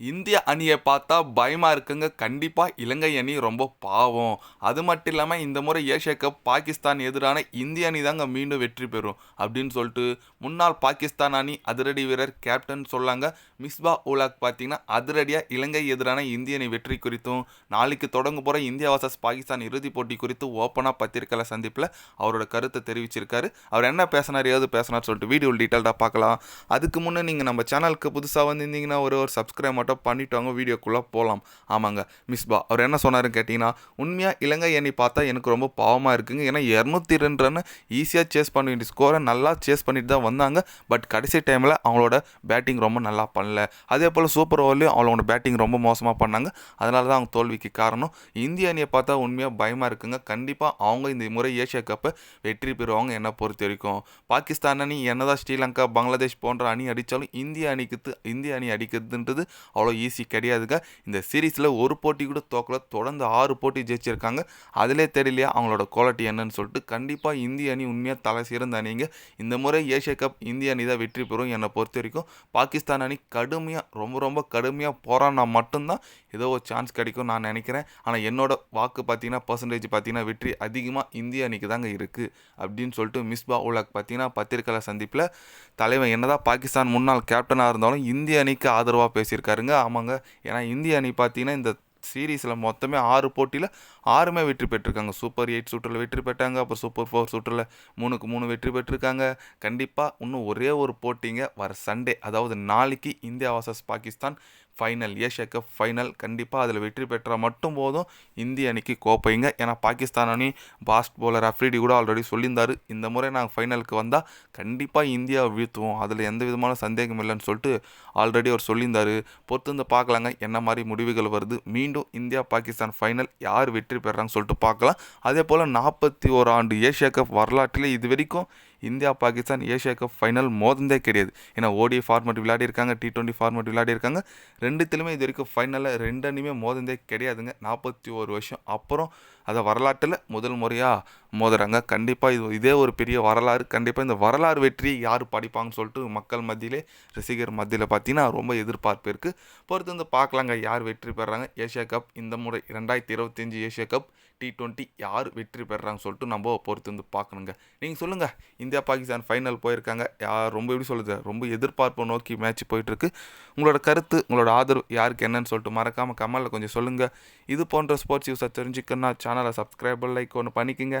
இந்திய அணியை பார்த்தா பயமாக இருக்குங்க. கண்டிப்பாக இலங்கை அணி ரொம்ப பாவம். அது மட்டும் இல்லாமல் இந்த முறை ஏஷியா கப் பாகிஸ்தான் எதிரான இந்திய அணி தாங்க மீண்டும் வெற்றி பெறும். அப்படின்னு சொல்லிட்டு முன்னாள் பாகிஸ்தான் அணி அதிரடி வீரர் கேப்டன் சொல்லாங்க. மிஸ்பா உலாக் பார்த்தீங்கன்னா அதிரடியாக இலங்கை எதிரான இந்திய அணி வெற்றி குறித்தும் நாளைக்கு தொடங்க போகிற இந்தியா வர்சஸ் பாகிஸ்தான் இறுதிப் போட்டி குறித்து ஓப்பனாக பத்திரிக்கையில் சந்திப்பில் அவரோட கருத்தை தெரிவிச்சிருக்காரு. அவர் என்ன பேசினார் ஏதாவது பேசினார் சொல்லிட்டு வீடியோ டீட்டெயில்டாக பார்க்கலாம். அதுக்கு முன்னே நீங்கள் நம்ம சேனலுக்கு புதுசாக வந்திருந்தீங்கன்னா ஒரு ஒரு சப்ஸ்கிரைப் மட்டும் பண்ணிட்டவங்க வீடியோக்குள்ளே போகலாம். ஆமாங்க. மிஸ்பா அவர் என்ன சொன்னாருன்னு கேட்டிங்கன்னா உண்மையாக இலங்கை அணி பார்த்தா எனக்கு ரொம்ப பாவமாக இருக்குங்க. ஏன்னா இரநூத்தி ரெண்டு ரன் ஈஸியாக சேஸ் பண்ண வேண்டிய ஸ்கோரை நல்லா சேஸ் பண்ணிட்டு தான் வந்தாங்க. பட் கடைசி டைமில் அவங்களோட பேட்டிங் ரொம்ப நல்லா பண்ணல. அதே போல் சூப்பர் ஓவர்லேயும் அவங்களோட பேட்டிங் ரொம்ப மோசமாக பண்ணாங்க. அதனால தான் அவங்க தோல்விக்கு காரணம். இந்திய அணியை பார்த்தா உண்மையாக பயமாக இருக்குங்க. கண்டிப்பாக அவங்க இந்த முறை ஏஷியா கப்பை வெற்றி பெறுவாங்க என்னை பொறுத்த வரைக்கும். பாகிஸ்தான் அணி என்னதான் ஸ்ரீலங்கா பங்களாதேஷ் போன்ற அணி அடித்தாலும் இந்திய அணிக்கு இந்திய அணி அடிக்கிறதுன்றது அவ்வளோ ஈஸி கிடையாதுங்க. இந்த சீரீஸில் ஒரு போட்டி கூட தோக்கல. தொடர்ந்து ஆறு போட்டி ஜெயிச்சிருக்காங்க. அதிலே தெரியலையா அவங்களோட குவாலிட்டி என்னன்னு சொல்லிட்டு கண்டிப்பாக இந்திய அணி உண்மையாக தலை சிறந்த அணிங்க. இந்த முறை ஏஷியா கப் இந்திய அணி தான் வெற்றி பெறும் என்னை பொறுத்த வரைக்கும். பாகிஸ்தான் அணி கடுமையாக ரொம்ப ரொம்ப கடுமையாக போராடினா மட்டும்தான் ஏதோ ஒரு சான்ஸ் கிடைக்கும் நான் நினைக்கிறேன். ஆனால் என்னோட வாக்கு பார்த்தீங்கன்னா பர்சன்டேஜ் பார்த்தீங்கன்னா வெற்றி அதிகமாக இந்திய அணிக்கு தாங்க இருக்குது அப்படின்னு சொல்லிட்டு மிஸ்பா உலக் பார்த்தீங்கன்னா பத்திரிகையாளர் சந்திப்பில் தலைவன் என்னதான் பாகிஸ்தான் முன்னாள் கேப்டனாக இருந்தாலும் இந்திய அணிக்கு ஆதரவாக பேசியிருக்காருங்க ஆமாங்க. ஏன்னா இந்திய அணி பார்த்தீங்கன்னா இந்த சீரீஸில் மொத்தமே ஆறு போட்டியில் ஆறுமே வெற்றி பெற்றிருக்காங்க. சூப்பர் எயிட் சூட்டரில் வெற்றி பெற்றாங்க. அப்புறம் சூப்பர் ஃபோர் சூட்டரில் மூணுக்கு மூணு வெற்றி பெற்றிருக்காங்க. கண்டிப்பாக இன்னும் ஒரே ஒரு போட்டிங்க வர சண்டே அதாவது நாளைக்கு India versus Pakistan final Asia cup final கண்டிப்பாக அதில் வெற்றி பெற்றால் மட்டும் போதும். இந்திய அணிக்கு கோப்பைங்க. ஏன்னா பாகிஸ்தான் அணி பாஸ்ட் போலர் அஃப்ரிடி கூட ஆல்ரெடி சொல்லியிருந்தார். இந்த முறை நாங்கள் ஃபைனலுக்கு வந்தால் கண்டிப்பாக இந்தியா வீழ்த்துவோம். அதில் எந்த விதமான சந்தேகம் இல்லைன்னு சொல்லிட்டு ஆல்ரெடி அவர் சொல்லியிருந்தார். பொறுத்து வந்து பார்க்கலாங்க. என்ன மாதிரி முடிவுகள் வருது. மீண்டும் இந்தியா பாகிஸ்தான் ஃபைனல் யார் வெற்றி பெறாங்கன்னு சொல்லிட்டு பார்க்கலாம். அதே போல் நாற்பத்தி ஒரு ஆண்டு ஏஷியா கப் வரலாற்றில் இது வரைக்கும் India Pakistan Asia cup final மோதந்தே கிடையாது. ஏன்னா ஓடி ஃபார்மேட் விளையாடிருக்காங்க டி டுவெண்ட்டி ஃபார்மேட் விளையாடிருக்காங்க ரெண்டுத்துலையுமே இது வரைக்கும் ஃபைனலில் ரெண்டு அணியுமே மோதந்தே கிடையாதுங்க. நாற்பத்தி ஒரு வருஷம் அப்புறம். அதை வரலாற்றில் முதல் முறையாக மோதுறாங்க. கண்டிப்பாக இது இதே ஒரு பெரிய வரலாறு. கண்டிப்பாக இந்த வரலாறு வெற்றி யார் படிப்பாங்கன்னு சொல்லிட்டு மக்கள் மத்தியிலே ரசிகர் மத்தியில் பார்த்தீங்கன்னா ரொம்ப எதிர்பார்ப்பு இருக்குது பொறுத்து வந்து பார்க்கலாங்க யார் வெற்றி பெறாங்க? ஏஷியா கப் இந்த முறை ரெண்டாயிரத்தி இருபத்தஞ்சி ஏஷியா கப் டி டுவெண்ட்டி யார் வெற்றி பெறாங்கன்னு சொல்லிட்டு நம்ம பொறுத்து வந்து பார்க்கணுங்க. நீங்கள் சொல்லுங்கள் இந்தியா பாகிஸ்தான் ஃபைனல் போயிருக்காங்க. யார் ரொம்ப எப்படி சொல்லுது ரொம்ப எதிர்பார்ப்பு நோக்கி மேட்ச் போயிட்டுருக்கு. உங்களோட கருத்து உங்களோட ஆதரவு யாருக்கு என்னன்னு சொல்லிட்டு மறக்காமல் கமலில் கொஞ்சம் சொல்லுங்கள் இது போன்ற ஸ்போர்ட்ஸ் யூஸை தெரிஞ்சுக்கணும்னா சேனலை சப்ஸ்கிரைப் லைக் ஒன்று பண்ணிக்கோங்க.